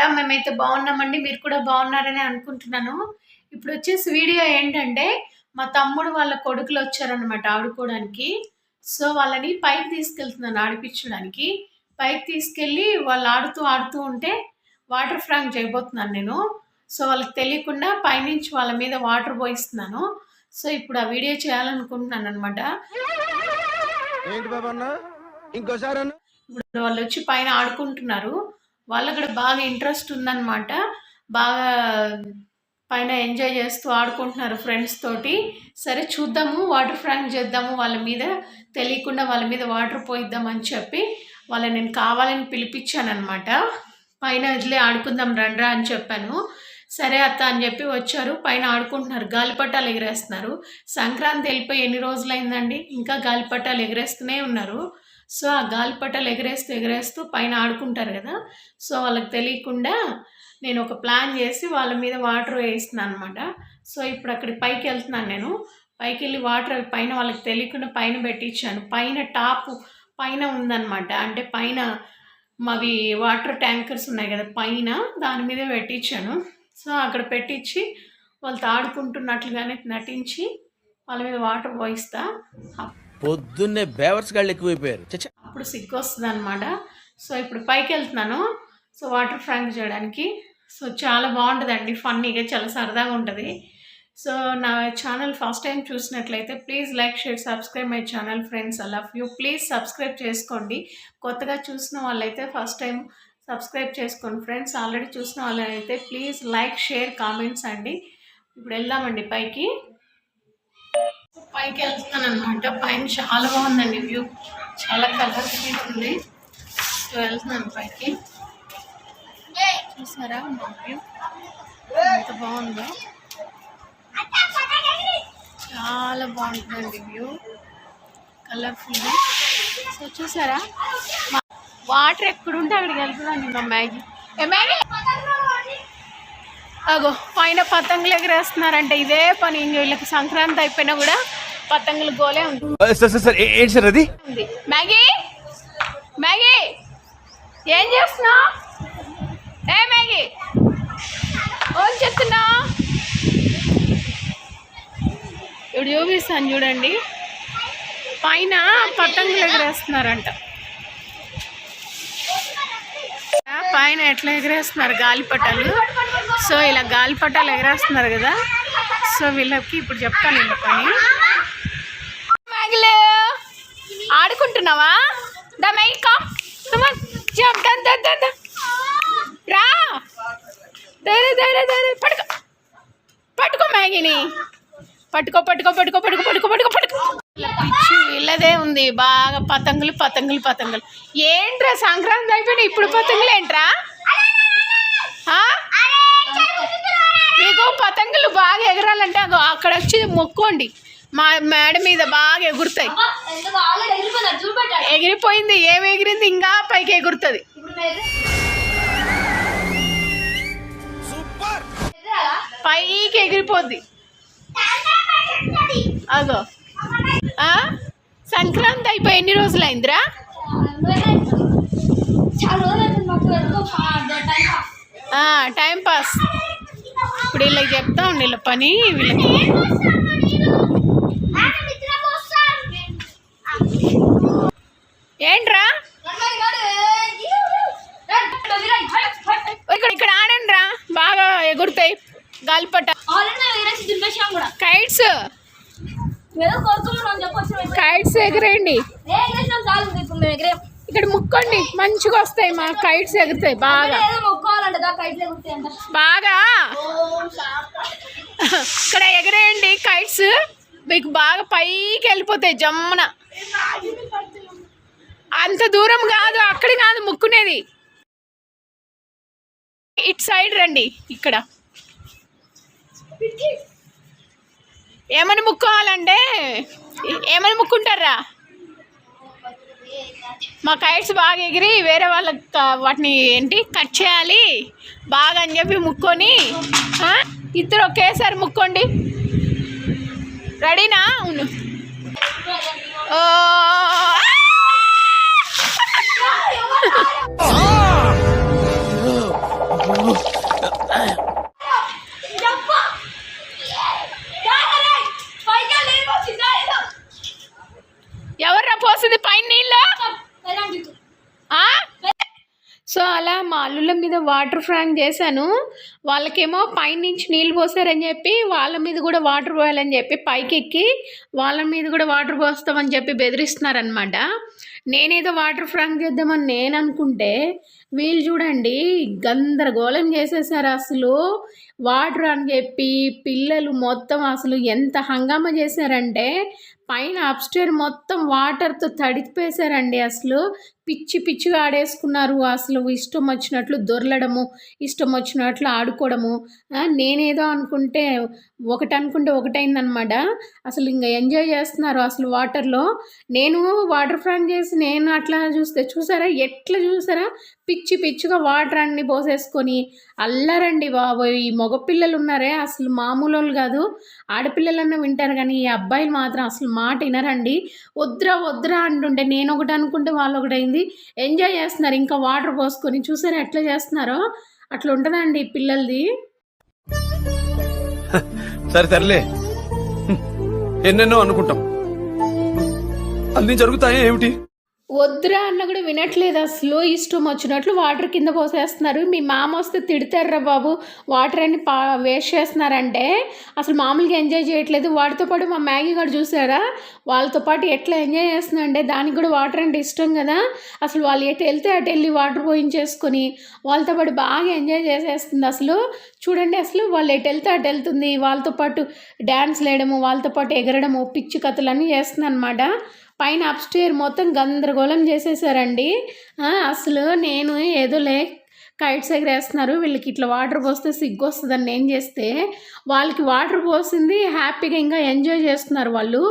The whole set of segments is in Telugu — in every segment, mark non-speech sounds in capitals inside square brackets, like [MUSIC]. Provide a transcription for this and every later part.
బాగున్నారా మేమైతే బాగున్నామండి మీరు కూడా బాగున్నారని అనుకుంటున్నాను. ఇప్పుడు వచ్చేసి వీడియో ఏంటంటే మా తమ్ముడు వాళ్ళ కొడుకులు వచ్చారనమాట ఆడుకోవడానికి. సో వాళ్ళని పైకి తీసుకెళ్తున్నాను ఆడిపించడానికి. పైకి తీసుకెళ్ళి వాళ్ళు ఆడుతూ ఆడుతూ ఉంటే వాటర్ ఫ్రాంక్ చేయబోతున్నాను నేను. సో వాళ్ళకి తెలియకుండా పైనుంచి వాళ్ళ మీద వాటర్ పోయిస్తున్నాను. సో ఇప్పుడు ఆ వీడియో చేయాలనుకుంటున్నాను అనమాట ఇప్పుడు వాళ్ళు వచ్చి పైన ఆడుకుంటున్నారు. వాళ్ళకి కూడా బాగా ఇంట్రెస్ట్ ఉందన్నమాట. బాగా పైన ఎంజాయ్ చేస్తూ ఆడుకుంటున్నారు ఫ్రెండ్స్ తోటి. సరే చూద్దాము వాటర్ ఫ్రాంక్ చేద్దాము వాళ్ళ మీద తెలియకుండా వాళ్ళ మీద వాటర్ పోయిద్దామని చెప్పి వాళ్ళని నేను కావాలని పిలిపించానమాట పైన వదిలే ఆడుకుందాం రండ్రా అని చెప్పాను. సరే అత్త అని చెప్పి వచ్చారు. పైన ఆడుకుంటున్నారు. గాలిపటాలు ఎగరేస్తున్నారు. సంక్రాంతి వెళ్ళిపోయి ఎన్ని రోజులైందండి? ఇంకా గాలిపటాలు ఎగరేస్తూనే ఉన్నారు. సో ఆ గాలిపటాలు ఎగరేస్తూ ఎగరేస్తూ పైన ఆడుకుంటారు కదా. సో వాళ్ళకి తెలియకుండా నేను ఒక ప్లాన్ చేసి వాళ్ళ మీద వాటర్ వేస్తున్నాను అనమాట సో ఇప్పుడు అక్కడికి పైకి వెళ్తున్నాను నేను. పైకి వెళ్ళి వాటర్ పైన వాళ్ళకి తెలియకుండా పైన పెట్టించాను. పైన టాప్ పైన ఉందన్నమాట. అంటే పైన మావి వాటర్ ట్యాంకర్స్ ఉన్నాయి కదా పైన దాని మీద పెట్టించాను. సో అక్కడ పెట్టించి వాళ్ళు ఆడుకుంటున్నట్లుగానే నటించి వాళ్ళ మీద వాటర్ పోయిస్తా. పొద్దున్నే బేవర్స్ గాళ్ళు ఎక్కువైపోయారు. అప్పుడు సిగ్గు వస్తుంది అనమాట సో ఇప్పుడు పైకి వెళ్తున్నాను సో వాటర్ ఫ్రాంక్ చేయడానికి. సో చాలా బాగుంటుందండి. ఫన్నీగా చాలా సరదాగా ఉంటుంది. సో నా ఛానల్ ఫస్ట్ టైం చూసినట్లయితే please like share subscribe my channel friends. I love you. Please subscribe చేసుకోండి. కొత్తగా చూసిన వాళ్ళైతే ఫస్ట్ టైం సబ్స్క్రైబ్ చేసుకోండి ఫ్రెండ్స్. ఆల్రెడీ చూసిన వాళ్ళైతే ప్లీజ్ లైక్ షేర్ కామెంట్స్ అండి. ఇప్పుడు వెళ్దామండి పైకి. పైకి వెళ్తున్నాను అనమాట పైన చాలా బాగుందండి వ్యూ. చాలా కలర్ఫుల్ ఉంది. సో వెళ్తున్నాను పైకి. చూసారా మా వ్యూ? ఎంత బాగుందో. చాలా బాగుంటుందండి వ్యూ. కలర్ఫుల్ సో చూసారా? వాటర్ ఎక్కడుంటే అక్కడికి వెళ్తుందండి మా మ్యాగీ. ఏ మ్యాగీ? అగో పైన పతంగులు ఎగరేస్తున్నారంటే. ఇదే పని ఇంక వీళ్ళకి సంక్రాంతి అయిపోయినా కూడా పతంగులు గోలే ఉంటుంది సార్ సార్ సార్ ఏ- ఏంటి సార్ అది? ఉంది. మ్యాగీ? మ్యాగీ? ఏం చేస్తున్నావు? ఏ మ్యాగీ? ఏం చెప్తున్నా ఇప్పుడు చూపిస్తాను చూడండి. పైన పతంగులు ఎగరేస్తున్నారంట. ఆ, పైన ఎట్లా ఎగరేస్తున్నారు గాలిపటాలు? సో ఇలా గాలిపటాలు ఎగరేస్తున్నారు కదా. సో వీళ్ళకి ఇప్పుడు చెప్తాను వీళ్ళ పని. ఆడుకుంటున్నావా దా రా. దరే దరే పట్టుకో. పట్టుకో మ్యాగీని. పట్టుకో పట్టుకో పట్టుకో పట్టుకో పట్టుకో పట్టుకో పట్టుకో. పిచ్చి వీళ్ళదే ఉంది. బాగా పతంగులు పతంగులు పతంగులు. ఏంట్రా సంక్రాంతి అయిపోయినా ఇప్పుడు పతంగులు ఏంట్రా? మీకు పతంగులు బాగా ఎగరాలంటే అక్కడ వచ్చి మొక్కోండి. మా మేడ మీద బాగా ఎగురుతాయి. ఎగిరిపోయింది ఏం ఎగిరింది ఇంకా పైకి ఎగురుతుంది. పైకి ఎగిరిపోద్ది. ఆ? సంక్రాంతి అయిపోయి ఎన్ని రోజులు అయిందిరా? ఆ, టైం పాస్. ఇప్పుడు వీళ్ళకి చెప్తా ఉండి వీళ్ళ పని వీళ్ళకి ఏంట్రా? ఇక్కడ ఇక్కడ ఆడండి రా బాగా ఎగురుతాయి. గాలిపట. కైట్స్ కైట్స్ ఎగరేయండి. ఇక్కడ ముక్కోండి. మంచిగా వస్తాయి మా కైట్స్ ఎగురుతాయి బాగా. బాగా? ఇక్కడ ఎగరేయండి కైట్స్ మీకు బాగా పైకి వెళ్ళిపోతాయి జమ్మున. అంత దూరం కాదు అక్కడ కాదు ముక్కునేది. ఇట్ సైడ్ రండి ఇక్కడ. ఏమని ముక్కోవాలంటే ఏమని ముక్కుంటారా మా కైట్స్ బాగా ఎగిరి వేరే వాళ్ళకి వాటిని ఏంటి కట్ చేయాలి. బాగా అని చెప్పి ముక్కొని ఇద్దరు ఒకేసారి ముక్కోండి. రెడీనా? అవును. ఓ సో అలా మా అల్లుల మీద వాటర్ ఫ్రాంక్ చేశాను. వాళ్ళకేమో పైనుంచి నీళ్ళు పోసారని చెప్పి వాళ్ళ మీద కూడా వాటర్ పోయాలని చెప్పి పైకి ఎక్కి వాళ్ళ మీద కూడా వాటర్ పోస్తామని చెప్పి బెదిరిస్తున్నారనమాట నేనేదో వాటర్ ఫ్రాంక్ చేద్దామని నేను అనుకుంటే వీళ్ళు చూడండి గందరగోళం చేసేసారు అసలు. వాటర్ అని చెప్పి పిల్లలు మొత్తం అసలు ఎంత హంగామా చేశారంటే పైన అప్స్టేర్ మొత్తం వాటర్తో తడిపేశారండి అసలు. పిచ్చి పిచ్చిగా ఆడేసుకున్నారు అసలు. ఇష్టం వచ్చినట్లు దొరలడము ఇష్టం వచ్చినట్లు ఆడుకోవడము. నేనేదో అనుకుంటే ఒకటి అనుకుంటే ఒకటైందనమాట. అసలు ఇంకా ఎంజాయ్ చేస్తున్నారు అసలు వాటర్లో నేను వాటర్ ఫ్రాంక్ చేసి నేను అట్లా చూస్తే చూసారా? ఎట్లా చూసారా? పిచ్చి పిచ్చిగా వాటర్ అన్ని పోసేసుకొని అల్లరండి బాబు ఈ మగపిల్లలు ఉన్నారే అసలు మామూలు వాళ్ళు కాదు. ఆడపిల్లలన్నా వింటారు కానీ ఈ అబ్బాయిలు మాత్రం అసలు మాట వినరండి. వద్దురా వద్దురా అంటుంటే నేను ఒకటి అనుకుంటే వాళ్ళు ఒకటి అయింది ఎంజాయ్ చేస్తున్నారు ఇంకా వాటర్ పోసుకొని చూసారా ఎట్లా చేస్తున్నారో? అట్లా ఉంటుందండి పిల్లలది. [LAUGHS] సరే సర్లే. ఎన్నెన్నో అనుకుంటాం. అన్ని జరుగుతాయి ఏమిటి? వద్దురా అన్న కూడా వినట్లేదు. అసలు ఇష్టం వచ్చినట్లు వాటర్ కింద పోసేస్తున్నారు. మీ మామ వస్తే తిడతారా బాబు. వాటర్ అని పా వేస్ట్ చేస్తున్నారంటే అసలు మామూలుగా ఎంజాయ్ చేయట్లేదు. వాటితో పాటు మా మ్యాగీ కూడా చూసారా? వాళ్ళతో పాటు ఎట్లా ఎంజాయ్ చేస్తుందంటే దానికి కూడా వాటర్ అంటే ఇష్టం కదా. అసలు వాళ్ళు ఎటు వెళ్తే అటు వెళ్ళి వాటర్ పోయించేసుకొని వాళ్ళతో పాటు బాగా ఎంజాయ్ చేసేస్తుంది అసలు. చూడండి అసలు వాళ్ళు ఎటు వెళ్తే అటు వెళ్తుంది. వాళ్ళతో పాటు డ్యాన్స్ వేయడము వాళ్ళతో పాటు ఎగరడము పిచ్చి అన్నీ చేస్తుంది అనమాట పైన అప్స్టేర్ మొత్తం గందరగోళం చేసేసారండి. అసలు నేను ఏదో లే కైట్స్ ఎగరేస్తున్నారు వీళ్ళకి ఇట్లా వాటర్ పోస్తే సిగ్గు వస్తుందని నేను చేస్తే వాళ్ళకి వాటర్ పోసింది హ్యాపీగా ఇంకా ఎంజాయ్ చేస్తున్నారు వాళ్ళు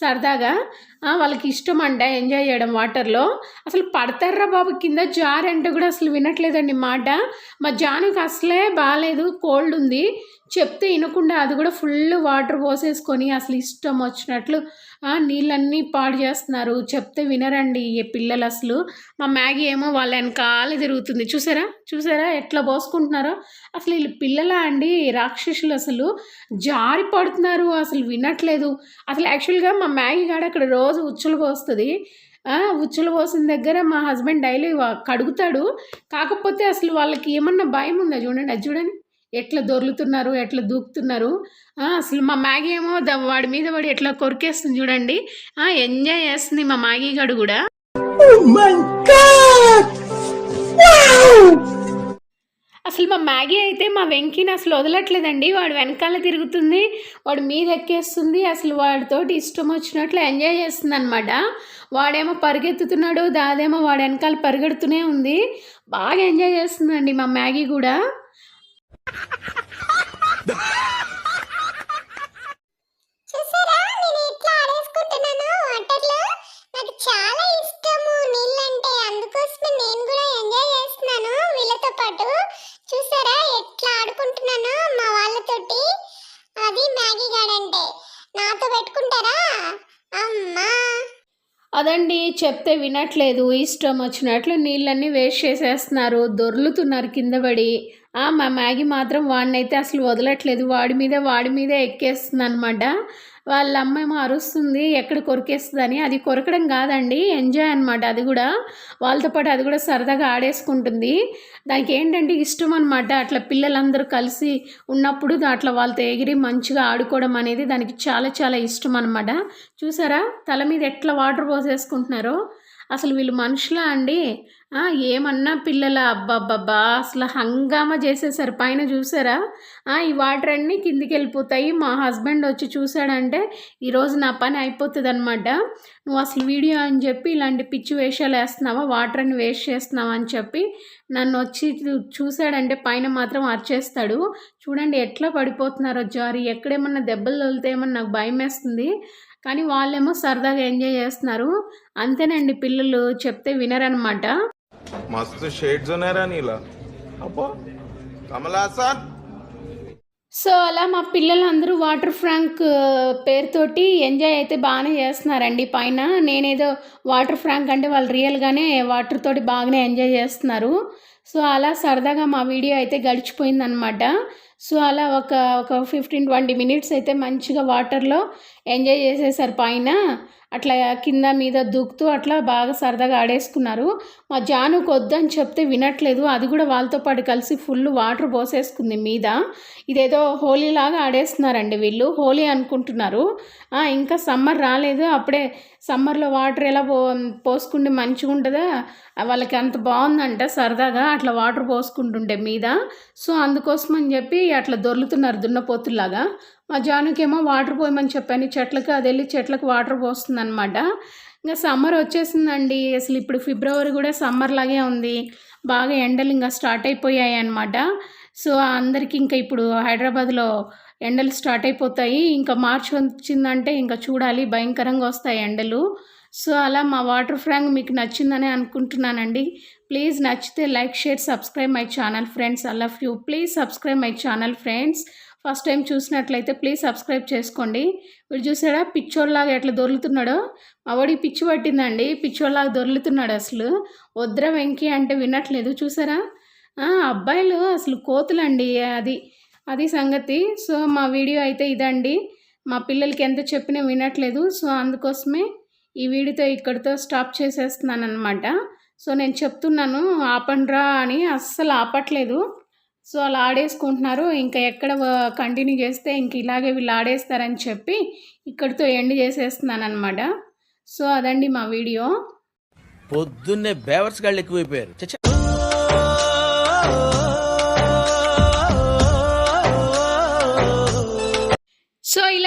సరదాగా. వాళ్ళకి ఇష్టం అంట ఎంజాయ్ చేయడం వాటర్లో. అసలు పడతారా బాబు కింద జార్ అంటే కూడా అసలు వినట్లేదండి మాట. మా జానుకి అసలే బాగాలేదు కోల్డ్ ఉంది. చెప్తే వినకుండా అది కూడా ఫుల్ వాటర్ పోసేసుకొని అసలు ఇష్టం వచ్చినట్లు నీళ్ళన్నీ పాడు చేస్తున్నారు. చెప్తే వినరండి ఈ పిల్లలు అసలు. మా మ్యాగీ ఏమో వాళ్ళ వెనకాల తిరుగుతుంది. చూసారా? చూసారా? ఎట్లా పోసుకుంటున్నారో? అసలు వీళ్ళు పిల్లలా అండి రాక్షసులు అసలు. జారి పడుతున్నారు అసలు వినట్లేదు. అసలు యాక్చువల్గా మా మ్యాగీ గాడు అక్కడ రోజు ఉచ్చులు పోస్తుంది. ఉచ్చులు పోసిన దగ్గర మా హస్బెండ్ డైలీ కడుగుతాడు. కాకపోతే అసలు వాళ్ళకి ఏమన్నా భయం ఉందా చూడండి? అది చూడండి. ఎట్లా దొర్లుతున్నారు ఎట్లా దూకుతున్నారు. అసలు మా మ్యాగీ ఏమో వాడి మీద వాడి ఎట్లా కొరికేస్తుంది చూడండి. ఆ, ఎంజాయ్ చేస్తుంది మా మ్యాగీ గడు కూడా. అసలు మా మ్యాగీ అయితే మా వెంకీని అసలు వదలట్లేదండి. వాడు వెనకాల తిరుగుతుంది వాడు మీద ఎక్కేస్తుంది. అసలు వాడితోటి ఇష్టం వచ్చినట్లు ఎంజాయ్ చేస్తుంది అనమాట వాడేమో పరిగెత్తుతున్నాడు దాదేమో వాడు వెనకాల పరిగెడుతూనే ఉంది. బాగా ఎంజాయ్ చేస్తుందండి మా మ్యాగీ కూడా. అదండి చెప్తే వినట్లేదు. ఇష్టం వచ్చినట్లు నీళ్ళన్నీ వేస్ట్ చేసేస్తున్నారు. దొర్లుతున్నారు కింద పడి. మా మ్యాగీ మాత్రం వాడినైతే అసలు వదలట్లేదు. వాడి మీద వాడి మీద ఎక్కేస్తుంది అనమాట వాళ్ళ అమ్మ అరుస్తుంది ఎక్కడ కొరికేస్తుందని. అది కొరకడం కాదండి ఎంజాయ్ అనమాట అది కూడా వాళ్ళతో పాటు అది కూడా సరదాగా ఆడేసుకుంటుంది. దానికి ఏంటంటే ఇష్టం అనమాట అట్లా పిల్లలందరూ కలిసి ఉన్నప్పుడు అట్లా వాళ్ళతో ఎగిరి మంచిగా ఆడుకోవడం అనేది దానికి చాలా చాలా ఇష్టం అనమాట చూసారా? తల మీద ఎట్లా వాటర్ పోసేసుకుంటున్నారో. అసలు వీళ్ళు మనుషులా అండి? ఏమన్నా పిల్లల? అబ్బబ్బబ్బా! అసలు హంగామా చేసేసారు పైన చూసారా? ఈ వాటర్ అన్నీ కిందికి వెళ్ళిపోతాయి. మా హస్బెండ్ వచ్చి చూసాడంటే ఈరోజు నా పని అయిపోతుంది అనమాట నువ్వు అసలు వీడియో అని చెప్పి ఇలాంటి పిచ్చి వేషాలు వేస్తున్నావా? వాటర్ అని వేస్ట్ చేస్తున్నావా? అని చెప్పి నన్ను వచ్చి చూ- చూశాడంటే పైన మాత్రం అరిచేస్తాడు. చూడండి ఎట్లా పడిపోతున్నారో జారి. ఎక్కడేమన్నా దెబ్బలు తగిలితే ఏమన్నా నాకు భయం వేస్తుంది కానీ వాళ్ళేమో సరదాగా ఎంజాయ్ చేస్తున్నారు. అంతేనండి పిల్లలు చెప్తే వినరనమాట. మస్తు సో అలా మా పిల్లలందరూ వాటర్ ఫ్రాంక్ పేరుతోటి ఎంజాయ్ అయితే బాగానే చేస్తున్నారండి. పైన నేనేదో వాటర్ ఫ్రాంక్ అంటే వాళ్ళు రియల్గానే వాటర్ తోటి బాగానే ఎంజాయ్ చేస్తున్నారు. సో అలా సరదాగా మా వీడియో అయితే గడిచిపోయిందనమాట. సో అలా ఒక ఒక ఫిఫ్టీన్ ట్వంటీ మినిట్స్ అయితే మంచిగా వాటర్లో ఎంజాయ్ చేసేసారు పైన. అట్లా కింద మీద దూకుతూ అట్లా బాగా సరదాగా ఆడేసుకున్నారు. మా జానుకు వద్దని చెప్తే వినట్లేదు. అది కూడా వాళ్ళతో పాటు కలిసి ఫుల్ వాటర్ పోసేసుకుంది మీద. ఇదేదో హోలీ లాగా ఆడేస్తున్నారండి వీళ్ళు. హోలీ అనుకుంటున్నారు. ఇంకా సమ్మర్ రాలేదు. అప్పుడే సమ్మర్లో వాటర్ ఎలా పో పోసుకుంటే మంచిగా ఉంటుందా వాళ్ళకి అంత బాగుందంట సరదాగా అట్లా వాటర్ పోసుకుంటుండే మీద. సో అందుకోసం అని చెప్పి అట్లా దొర్లుతున్నారు దున్నపోతుల్లాగా. మా జానుకేమో వాటర్ పోయమని చెప్పాను చెట్లకి అది వెళ్ళి చెట్లకు వాటర్ పోస్తుంది అనమాట ఇంకా సమ్మర్ వచ్చేసిందండి. అసలు ఇప్పుడు ఫిబ్రవరి కూడా సమ్మర్ లాగే ఉంది. బాగా ఎండలు ఇంకా స్టార్ట్ అయిపోయాయి అనమాట సో అందరికీ ఇంకా ఇప్పుడు హైదరాబాద్లో ఎండలు స్టార్ట్ అయిపోతాయి. ఇంకా మార్చి వచ్చిందంటే ఇంకా చూడాలి. భయంకరంగా వస్తాయి ఎండలు. సో అలా మా వాటర్ ఫ్రాంక్ మీకు నచ్చిందని అనుకుంటున్నానండి. ప్లీజ్ నచ్చితే like share subscribe my channel friends. I love you. Please subscribe my channel friends. First time చూసినట్లయితే ప్లీజ్ సబ్స్క్రైబ్ చేసుకోండి. వీడు చూసాడా? పిచ్చోళ్ళలాగా ఎట్లా దొర్లుతున్నాడో? మా పిచ్చి పట్టిందండి. పిచ్చోళ్ళలాగా దొర్లుతున్నాడు అసలు. వద్ర వెంకి అంటే వినట్లేదు. చూసారా? అబ్బాయిలు అసలు కోతులండి అది. అది సంగతి. సో మా వీడియో అయితే ఇదండి. మా పిల్లలకి ఎంత చెప్పినా వినట్లేదు. సో అందుకోసమే ఈ వీడియోతో ఇక్కడితో స్టాప్ చేసేస్తున్నాను అనమాట సో నేను చెప్తున్నాను ఆపండ్రా అని అస్సలు ఆపట్లేదు. సో అలా ఆడేసుకుంటున్నారు. ఇంకా ఎక్కడ కంటిన్యూ చేస్తే ఇంక ఇలాగే వీళ్ళు ఆడేస్తారని చెప్పి ఇక్కడితో ఎండ్ చేసేస్తున్నాను అనమాట సో అదండి మా వీడియో. పొద్దున్నే బేవర్స్ గాళ్ళు ఎక్కువైపోయారు.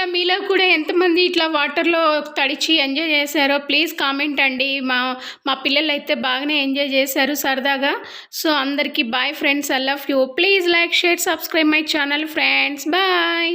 ఇలా మీలో కూడా ఎంతమంది ఇట్లా వాటర్లో తడిచి ఎంజాయ్ చేశారో ప్లీజ్ కామెంట్ అండి. మా మా పిల్లలు అయితే బాగానే ఎంజాయ్ చేశారు సరదాగా. సో అందరికీ bye friends I love you. Please like share subscribe my channel friends. Bye.